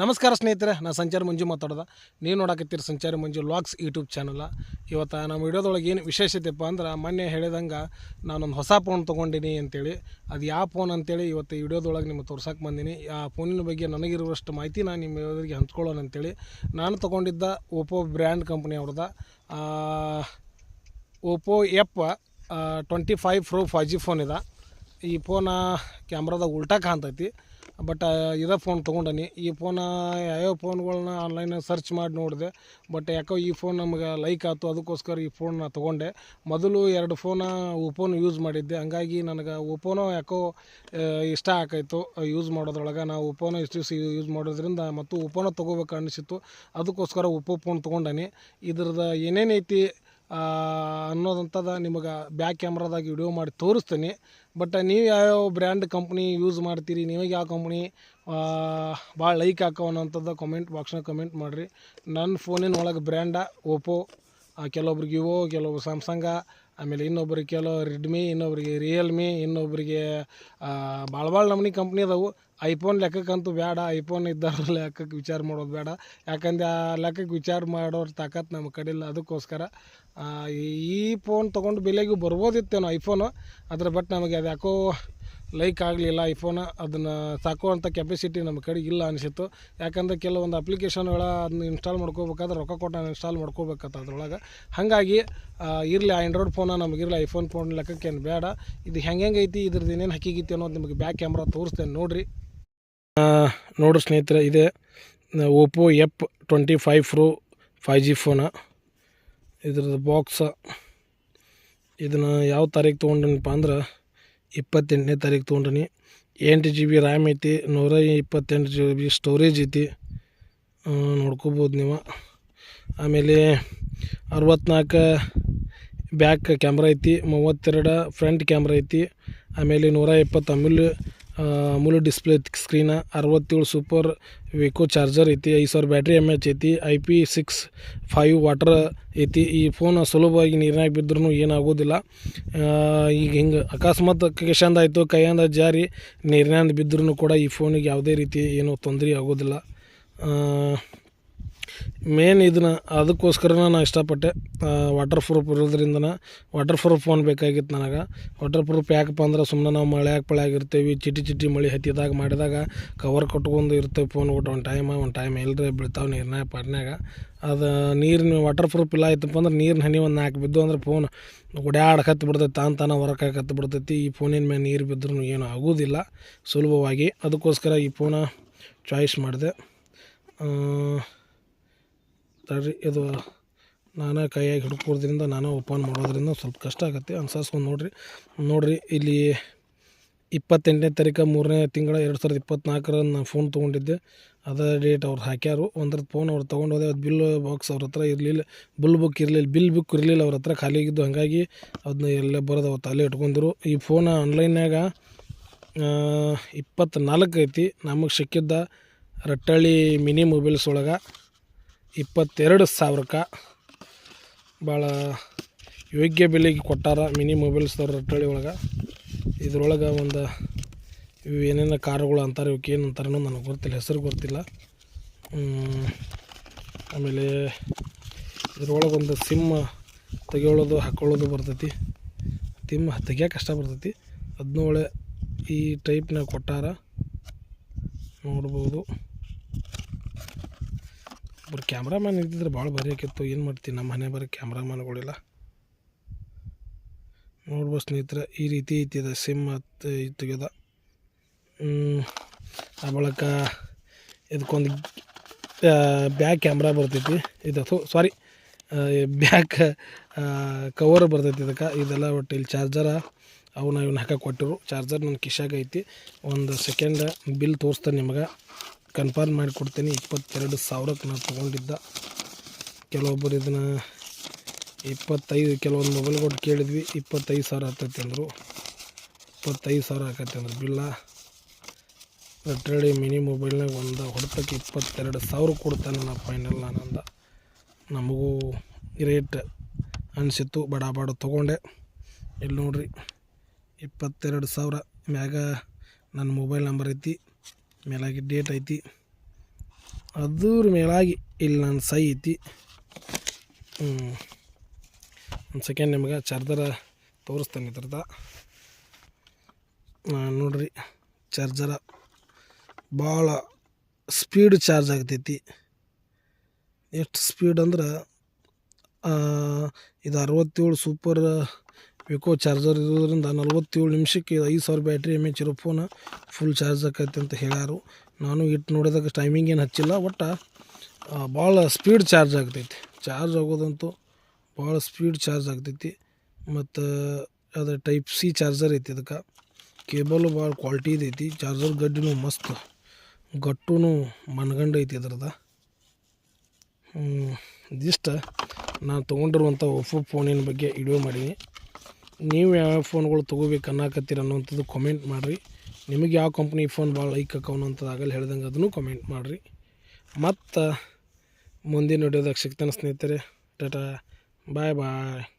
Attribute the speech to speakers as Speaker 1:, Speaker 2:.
Speaker 1: ನಮಸ್ಕಾರ ಸ್ನೇಹಿತರೆ ನಾನು ಸಂಚಾರ ಮಂಜು ಮಾತಾಡ್ದೆ. ನೀವು ನೋಡಕತ್ತೀರಿ ಸಂಚಾರ ಮಂಜು ಲಾಗ್ಸ್ ಯೂಟ್ಯೂಬ್ ಚಾನಲ. ಇವತ್ತು ನಮ್ಮ ವಿಡಿಯೋದೊಳಗೆ ಏನು ವಿಶೇಷತೆಪ್ಪ ಅಂದ್ರೆ, ಮೊನ್ನೆ ಹೇಳಿದಂಗೆ ನಾನೊಂದು ಹೊಸ ಫೋನ್ ತೊಗೊಂಡಿನಿ ಅಂತೇಳಿ. ಅದು ಯಾವ ಫೋನ್ ಅಂತೇಳಿ ಇವತ್ತು ಈ ವಿಡಿಯೋದೊಳಗೆ ನಿಮಗೆ ತೋರ್ಸಕ್ಕೆ ಬಂದೀನಿ. ಆ ಫೋನಿನ ಬಗ್ಗೆ ನನಗಿರುವಷ್ಟು ಮಾಹಿತಿ ನಾನು ನಿಮ್ಮ ಇವರಿಗೆ ಹಂಚ್ಕೊಳ್ಳೋಣ ಅಂತೇಳಿ. ನಾನು ತೊಗೊಂಡಿದ್ದ ಓಪೋ ಬ್ರ್ಯಾಂಡ್ ಕಂಪ್ನಿ ಅವ್ರದ Oppo F twenty five pro five G phone ಇದೆ. ಈ ಫೋನ ಕ್ಯಾಮ್ರಾದಾಗ ಉಲ್ಟಾ ಕಾಣ್ತೈತಿ. ಬಟ್ ಇದೇ ಫೋನ್ ತೊಗೊಂಡನಿ. ಈ ಫೋನ ಯಾವ್ಯಾವ ಫೋನ್ಗಳನ್ನ ಆನ್ಲೈನ್ ಸರ್ಚ್ ಮಾಡಿ ನೋಡಿದೆ. ಬಟ್, ಯಾಕೋ ಈ ಫೋನ್ ನಮ್ಗೆ ಲೈಕ್ ಆಯ್ತು ಅದಕ್ಕೋಸ್ಕರ ಈ ಫೋನ್ ನಾ ತೊಗೊಂಡೆ. ಮೊದಲು ಎರಡು ಫೋನ ಓಪೋನ ಯೂಸ್ ಮಾಡಿದ್ದೆ. ಹಂಗಾಗಿ ನನಗೆ ಓಪೋನೋ ಯಾಕೋ ಇಷ್ಟ ಆಕೈತು ಯೂಸ್ ಮಾಡೋದ್ರೊಳಗೆ. ನಾವು ಓಪೋನ ಇಷ್ಟು ದಿವಸ ಯೂಸ್ ಮಾಡೋದ್ರಿಂದ ಮತ್ತು ಓಪೋನ ತೊಗೋಬೇಕು ಅನಿಸಿತ್ತು. ಅದಕ್ಕೋಸ್ಕರ ಓಪೋ ಫೋನ್ ತೊಗೊಂಡನಿ. ಇದ್ರದ್ದು ಏನೇನೈತಿ ಅನ್ನೋದಂಥದ್ದು ನಿಮಗೆ ಬ್ಯಾಕ್ ಕ್ಯಾಮ್ರಾದಾಗ ವಿಡಿಯೋ ಮಾಡಿ ತೋರಿಸ್ತೀನಿ. ಬಟ್ ನೀವು ಯಾವ್ಯಾವ ಬ್ರ್ಯಾಂಡ್ ಕಂಪ್ನಿ ಯೂಸ್ ಮಾಡ್ತೀರಿ, ನಿಮಗೆ ಯಾವ ಕಂಪ್ನಿ ಭಾಳ ಲೈಕ್ ಹಾಕೋ ಅನ್ನೋಂಥದ್ದು ಕಮೆಂಟ್ ಬಾಕ್ಸ್ನಾಗ ಕಮೆಂಟ್ ಮಾಡಿರಿ. ನನ್ನ ಫೋನಿನ ಒಳಗೆ ಬ್ರ್ಯಾಂಡ ಓಪೋ ಕೆಲವೊಬ್ರಿಗೆ ವಿವೋ, ಕೆಲವೊಬ್ರು ಸ್ಯಾಮ್ಸಂಗ ಆಮೇಲೆ ಇನ್ನೊಬ್ರಿಗೆ ಕೆಲವು ರೆಡ್ಮಿ ಇನ್ನೊಬ್ರಿಗೆ ರಿಯಲ್ಮಿ ಇನ್ನೊಬ್ರಿಗೆ ಭಾಳ ಭಾಳ ನಮೂನಿ ಕಂಪ್ನಿ ಅದಾವು. ಐಫೋನ್ ಲೆಕ್ಕಕ್ಕಂತೂ ಬೇಡ ಐಫೋನ್ ಇದ್ದವ್ರ ಲೆಕ್ಕಕ್ಕೆ ವಿಚಾರ ಮಾಡೋದು ಬೇಡ ಯಾಕಂದ್ರೆ ಆ ಲೆಕ್ಕಕ್ಕೆ ವಿಚಾರ ಮಾಡೋರು ತಾಕತ್ತು ನಮ್ಮ ಕಡೆ ಇಲ್ಲ ಅದಕ್ಕೋಸ್ಕರ ಈ ಫೋನ್ ತೊಗೊಂಡು ಬೆಲೆಗೂ ಬರ್ಬೋದಿತ್ತೇನೋ ಐಫೋನು ಅದ್ರ ಬಟ್ ನಮಗೆ ಅದು ಯಾಕೋ ಲೈಕ್ ಆಗಲಿಲ್ಲ ಐಫೋನ ಅದನ್ನು ಸಾಕುವಂಥ ಕೆಪಾಸಿಟಿ ನಮ್ಮ ಕಡೆ ಇಲ್ಲ ಅನಿಸಿತ್ತು. ಯಾಕಂದ್ರೆ ಕೆಲವೊಂದು ಅಪ್ಲಿಕೇಶನ್ಗಳ ಅದನ್ನ ಇನ್ಸ್ಟಾಲ್ ಮಾಡ್ಕೋಬೇಕಾದ್ರೆ ರೊಕ್ಕ ಕೊಟ್ಟು ಇನ್ಸ್ಟಾಲ್ ಮಾಡ್ಕೋಬೇಕತ್ತ ಅದ್ರೊಳಗೆ. ಹಾಗಾಗಿ ಇರಲಿ ಆ್ಯಂಡ್ರಾಯ್ಡ್ ಫೋನ ನಮಗಿರಲಿ ಐಫೋನ್ ಫೋನ್ ಲೆಕ್ಕಕ್ಕೇನು ಬೇಡ. ಇದು ಹೆಂಗೆ ಐತಿ ಇದ್ರದ್ದು ಏನೇನು ಹಕ್ಕಿಗಿತಿ ಅನ್ನೋದು ನಿಮಗೆ ಬ್ಯಾಕ್ ಕ್ಯಾಮ್ರಾ ತೋರಿಸ್ತೇನೆ, ನೋಡಿರಿ. ನೋಡ್ರಿ ಸ್ನೇಹಿತರೆ, ಇದೆ Oppo F twenty five pro five G phone ಇದ್ರದ್ದು ಬಾಕ್ಸ ಇದನ್ನು ಯಾವ ತಾರೀಕು ತೊಗೊಂಡನಪ್ಪ ಅಂದ್ರೆ ಇಪ್ಪತ್ತೆಂಟನೇ ತಾರೀಕು ತೊಗೊಂಡಿನಿ ಎಂಟು ಜಿ ಬಿ ರ್ಯಾಮ್ ಐತಿ, ನೂರ ಇಪ್ಪತ್ತೆಂಟು ಜಿ ಬಿ ಸ್ಟೋರೇಜ್ ಐತಿ. ನೋಡ್ಕೋಬೋದು ನೀವು. ಆಮೇಲೆ ಅರವತ್ನಾಲ್ಕು ಬ್ಯಾಕ್ ಕ್ಯಾಮ್ರ ಐತಿ, ಮೂವತ್ತೆರಡು ಫ್ರಂಟ್ ಕ್ಯಾಮ್ರ ಐತಿ, ಆಮೇಲೆ ನೂರ ಇಪ್ಪತ್ತು ಅಮೂಲ್ ಅಮೂಲ್ ಡಿಸ್ಪ್ಲೇ ಸ್ಕ್ರೀನ ಅರವತ್ತೇಳು ಸೂಪರ್ ವಿಕೋ ಚಾರ್ಜರ್ ಐತಿ, ಐದು ಸಾವಿರ ಬ್ಯಾಟ್ರಿ ಎಂ ಎಚ್ ಐತಿ I P six five water ಐತಿ. ಈ ಫೋನ್ ಸುಲಭವಾಗಿ ನೀರಿನಾಗ ಬಿದ್ದರೂ ಏನಾಗೋದಿಲ್ಲ. ಈಗ ಹಿಂಗೆ ಅಕಸ್ಮಾತ್ ಕೇಶಂದ ಆಯಿತು ಕೈಯಿಂದ ಜಾರಿ, ನೀರಿನಾಗ ಬಿದ್ದರೂ ಕೂಡ ಈ ಫೋನಿಗೆ ಯಾವುದೇ ರೀತಿ ಏನೂ ತೊಂದರೆ ಆಗೋದಿಲ್ಲ. ಮೇನ್ ಇದನ್ನ ಅದಕ್ಕೋಸ್ಕರ ನಾನು ಇಷ್ಟಪಟ್ಟೆ. ವಾಟರ್ ಪ್ರೂಫ್ ಇರೋದ್ರಿಂದ ವಾಟರ್ ಪ್ರೂಫ್ ಫೋನ್ ಬೇಕಾಗಿತ್ತು ನನಗೆ. ವಾಟರ್ ಪ್ರೂಫ್ ಯಾಕಪ್ಪ ಅಂದ್ರೆ ಸುಮ್ಮನೆ ನಾವು ಮಳೆಯಾಗ ಪಳ್ಯಾಗ ಇರ್ತೀವಿ ಚಿಟಿ ಚಿಟಿ ಮಳೆ ಹತ್ತಿದಾಗ ಮಾಡಿದಾಗ ಕವರ್ ಕಟ್ಕೊಂಡು ಇರ್ತೇವೆ ಫೋನ್ ಒಟ್ಟು ಒಂದು ಟೈಮ್ ಒಂದು ಟೈಮ್ ಎಲ್ಲರೇ ಬೀಳ್ತಾವೆ ನೀರಿನಾಗ ಪಾಡ್ನಾಗ ಅದು ನೀರಿನ ವಾಟರ್ ಪ್ರೂಫ್ ಇಲ್ಲ ಆಯ್ತಪ್ಪ ಅಂದ್ರೆ ನೀರಿನ ಹನಿ ಒಂದು ನಾಲ್ಕು ಬಿದ್ದು ಅಂದ್ರೆ ಫೋನ್ ಓಡ್ಯಾಡಕತ್ತು ಬಿಡ್ತೈತೆ, ತಾನು ತಾನ ಹೊರಕಾಕತ್ತು ಬಿಡ್ತೈತಿ. ಈ ಫೋನಿನ ಮೇಲೆ ನೀರು ಬಿದ್ದರೂ ಏನೂ ಆಗೋದಿಲ್ಲ, ಸುಲಭವಾಗಿ. ಅದಕ್ಕೋಸ್ಕರ ಈ ಫೋನ ಚಾಯ್ಸ್ ಮಾಡಿದೆ. ತಡ್ರಿ ಇದು ನಾನೇ ಕೈಯಾಗಿ ಹಿಡ್ಕೋದ್ರಿಂದ ನಾನೇ ಓಪನ್ ಮಾಡೋದ್ರಿಂದ ಸ್ವಲ್ಪ ಕಷ್ಟ ಆಗುತ್ತೆ. ಅನ್ಸರ್ಸ್ಕೊಂಡು ನೋಡಿರಿ. ನೋಡಿರಿ, ಇಲ್ಲಿ ಇಪ್ಪತ್ತೆಂಟನೇ ತಾರೀಕು ಮೂರನೇ ತಿಂಗಳ ಎರಡು ಸಾವಿರದ ಇಪ್ಪತ್ತ್ನಾಲ್ಕರ ನಾನು ಫೋನ್ ತೊಗೊಂಡಿದ್ದೆ. ಅದೇ ಡೇಟ್ ಅವ್ರು ಹಾಕ್ಯಾರು. ಒಂದ್ರ ಫೋನ್ ಅವ್ರು ತೊಗೊಂಡೋದೆ ಅದು ಬಿಲ್ ಬಾಕ್ಸ್ ಅವ್ರ ಹತ್ರ ಇರಲಿಲ್ಲ. ಬಿಲ್ ಬುಕ್ ಇರಲಿಲ್ಲ. ಬಿಲ್ ಬುಕ್ ಇರಲಿಲ್ಲ. ಅವ್ರ ಹತ್ರ ಖಾಲಿ ಆಗಿದ್ದು. ಹಾಗಾಗಿ ಅದನ್ನ ಎಲ್ಲೇ ಬರೋದು ಅವತ್ತು ಅಲ್ಲೇ ಇಟ್ಕೊಂಡಿರು ಈ ಫೋನ್ ಆನ್ಲೈನ್ಯಾಗ ಇಪ್ಪತ್ತ್ನಾಲ್ಕು ಐತಿ. ನಮಗೆ ಸಿಕ್ಕಿದ್ದ ರಟ್ಟಳ್ಳಿ ಮಿನಿ ಮೊಬೈಲ್ಸ್ ಒಳಗೆ. ಇಪ್ಪತ್ತೆರಡು ಸಾವಿರಕ್ಕೆ ಭಾಳ ಯೋಗ್ಯ ಬೆಲೆಗೆ ಕೊಟ್ಟಾರ ಮಿನಿ ಮೊಬೈಲ್ಸ್ದವ್ರು ರಟ್ಟಳಿ ಒಳಗೆ. ಇದ್ರೊಳಗೆ ಒಂದು ಇವು ಏನೇನು ಕಾರುಗಳು ಅಂತಾರೆ ಇವಕ್ಕೆ ಏನು ಅಂತಾರೋ ನನಗೆ ಗೊತ್ತಿಲ್ಲ, ಹೆಸರು ಗೊತ್ತಿಲ್ಲ. ಆಮೇಲೆ ಇದ್ರೊಳಗೆ ಒಂದು ಸಿಮ್ ತೆಗೆಯೋಳೋದು, ಹಾಕೊಳ್ಳೋದು ಬರ್ತೈತಿ. ಸಿಮ್ ತೆಗಿಯೋಕೆ ಕಷ್ಟ ಬರ್ತೈತಿ. ಅದನ್ನೂ ಒಳ್ಳೆ ಈ ಟೈಪ್ನಾಗ ಕೊಟ್ಟಾರ ನೋಡ್ಬೋದು. ಒಬ್ರು ಕ್ಯಾಮ್ರಾಮ್ಯಾನ್ ಇದ್ದಿದ್ರೆ ಭಾಳ ಭಾರಿ ಆಕಿತ್ತು ಏನು ಮಾಡ್ತೀನಿ ನಮ್ಮ ಮನೆ ಬರೀ ಕ್ಯಾಮ್ರಾಮ್ಯಾನ್ಗಳಿಲ್ಲ. ನೋಡ್ಬೋದು ಸ್ನೇಹಿತರೆ, ಈ ರೀತಿ ಐತಿ ಇದು ಸಿಮ್ ಮತ್ತು ತೆಗೆದ ಆ ಬಳಿಕ ಇದಕ್ಕೊಂದು ಬ್ಯಾಕ್ ಕ್ಯಾಮ್ರಾ ಬರ್ತೈತಿ. ಇದು ಸಾರಿ ಬ್ಯಾಕ್ ಕವರ್ ಬರ್ತೈತಿ ಇದಕ್ಕೆ. ಇದೆಲ್ಲ ಒಟ್ಟು ಇಲ್ಲಿ ಚಾರ್ಜರ ಅವನ್ನ ಇವನ್ನ ಹಾಕಕ್ಕೆ ಕೊಟ್ಟರು. ಚಾರ್ಜರ್ ನನ್ನ ಕಿಶಾಗ ಐತಿ. ಒಂದು ಸೆಕೆಂಡ್ ಬಿಲ್ ತೋರಿಸ್ತಾನೆ ನಿಮಗೆ. ಕನ್ಫರ್ಮ್ ಮಾಡಿಕೊಡ್ತೀನಿ ಇಪ್ಪತ್ತೆರಡು ಸಾವಿರಕ್ಕೆ ನಾನು ತೊಗೊಂಡಿದ್ದ. ಕೆಲವೊಬ್ಬರು ಇದನ್ನು ಇಪ್ಪತ್ತೈದು, ಕೆಲವೊಂದು ಮೊಬೈಲ್ ಕೊಟ್ಟು ಕೇಳಿದ್ವಿ. ಇಪ್ಪತ್ತೈದು ಸಾವಿರ ಆಗ್ತೈತೆ ಅಂದರು. ಇಪ್ಪತ್ತೈದು ಸಾವಿರ ಆಗತ್ತೆ ಅಂದ್ರೆ. ಬಿಲ್ಲ ರೆಟ್ರಡಿ ಮಿನಿ ಮೊಬೈಲ್ನಾಗ ಒಂದು ಹೊಡೆತಕ್ಕೆ ಇಪ್ಪತ್ತೆರಡು ಸಾವಿರ ಕೊಡ್ತಾನೆ ನಾ ಫೈನಲ್ ನಾನಂದ ನಮಗೂ ರೇಟ್ ಅನಿಸಿತ್ತು. ಬಡ ಬಡ ತೊಗೊಂಡೆ. ಇಲ್ಲಿ ನೋಡ್ರಿ ಇಪ್ಪತ್ತೆರಡು ಸಾವಿರ ಮ್ಯಾಗ ನನ್ನ ಮೊಬೈಲ್ ನಂಬರ್ ಐತಿ. ಮೇಲಾಗಿ ಡೇಟ್ ಐತಿ. ಅದ್ರ ಮೇಲಾಗಿ ಇಲ್ಲಿ ನನ್ನ ಸೈ ಐತಿ. ಒಂದು ಸೆಕೆಂಡ್ ನಿಮ್ಗೆ ಚಾರ್ಜರ ತೋರಿಸ್ತೇನೆ ಇದ್ರದ ನೋಡ್ರಿ ಚಾರ್ಜರ ಭಾಳ ಸ್ಪೀಡ್ ಚಾರ್ಜ್ ಆಗ್ತೈತಿ. ಎಷ್ಟು ಸ್ಪೀಡ್ ಅಂದ್ರೆ ಇದು ಅರವತ್ತೇಳು ಸೂಪರ್ ವಿಕೋ ಚಾರ್ಜರ್ ಇರೋದ್ರಿಂದ ನಲ್ವತ್ತೇಳು ನಿಮಿಷಕ್ಕೆ ಐದು ಸಾವಿರ ಬ್ಯಾಟ್ರಿ ಎಂ ಎಚ್ ಇರೋ ಫೋನ್ ಫುಲ್ ಚಾರ್ಜ್ ಆಕೈತೆ ಅಂತ ಹೇಳ್ಯಾರು. ನಾನು ಇಟ್ಟು ನೋಡಿದಾಗ ಟೈಮಿಂಗ್ ಏನು ಹಚ್ಚಿಲ್ಲ, ಒಟ್ಟು ಭಾಳ ಸ್ಪೀಡ್ ಚಾರ್ಜ್ ಆಗ್ತೈತಿ. ಚಾರ್ಜ್ ಆಗೋದಂತೂ ಭಾಳ ಸ್ಪೀಡ್ ಚಾರ್ಜ್ ಆಗ್ತೈತಿ. ಮತ್ತು, ಅದು ಟೈಪ್ ಸಿ ಚಾರ್ಜರ್ ಐತಿ ಇದಕ್ಕೆ. ಕೇಬಲು ಭಾಳ ಕ್ವಾಲಿಟಿ ಐತಿ ಚಾರ್ಜರ್ ಗಡ್ಡಿನೂ ಮಸ್ತ್. ಗಟ್ಟೂ ಮನ್ಗಂಡು ಐತಿ ಇದ್ರದ ಇದಿಷ್ಟು. ನಾನು ತೊಗೊಂಡಿರುವಂಥ ಒಪ್ಪೋ ಫೋನಿನ ಬಗ್ಗೆ ವಿಡಿಯೋ ಮಾಡೀನಿ. ನೀವು ಯಾವ ಫೋನ್ಗಳು ತೊಗೋಬೇಕು ಅನ್ನಕತ್ತೀರ ಅನ್ನೋವಂಥದ್ದು ಕಮೆಂಟ್ ಮಾಡಿರಿ. ನಿಮಗೆ ಯಾವ ಕಂಪ್ನಿ ಫೋನ್ ಭಾಳ ಲೈಕ್ ಹಾಕೋನಂಥದ್ದು ಆಗಲ್ಲ ಹೇಳ್ದಂಗೆ ಅದನ್ನು ಕಮೆಂಟ್ ಮಾಡಿರಿ. ಮತ್ತು ಮುಂದಿನ ವಿಡಿಯೋದಾಗ ಸಿಗ್ತಾನೆ ಸ್ನೇಹಿತರೆ. ಟಾಟಾ ಬಾಯ್ ಬಾಯ್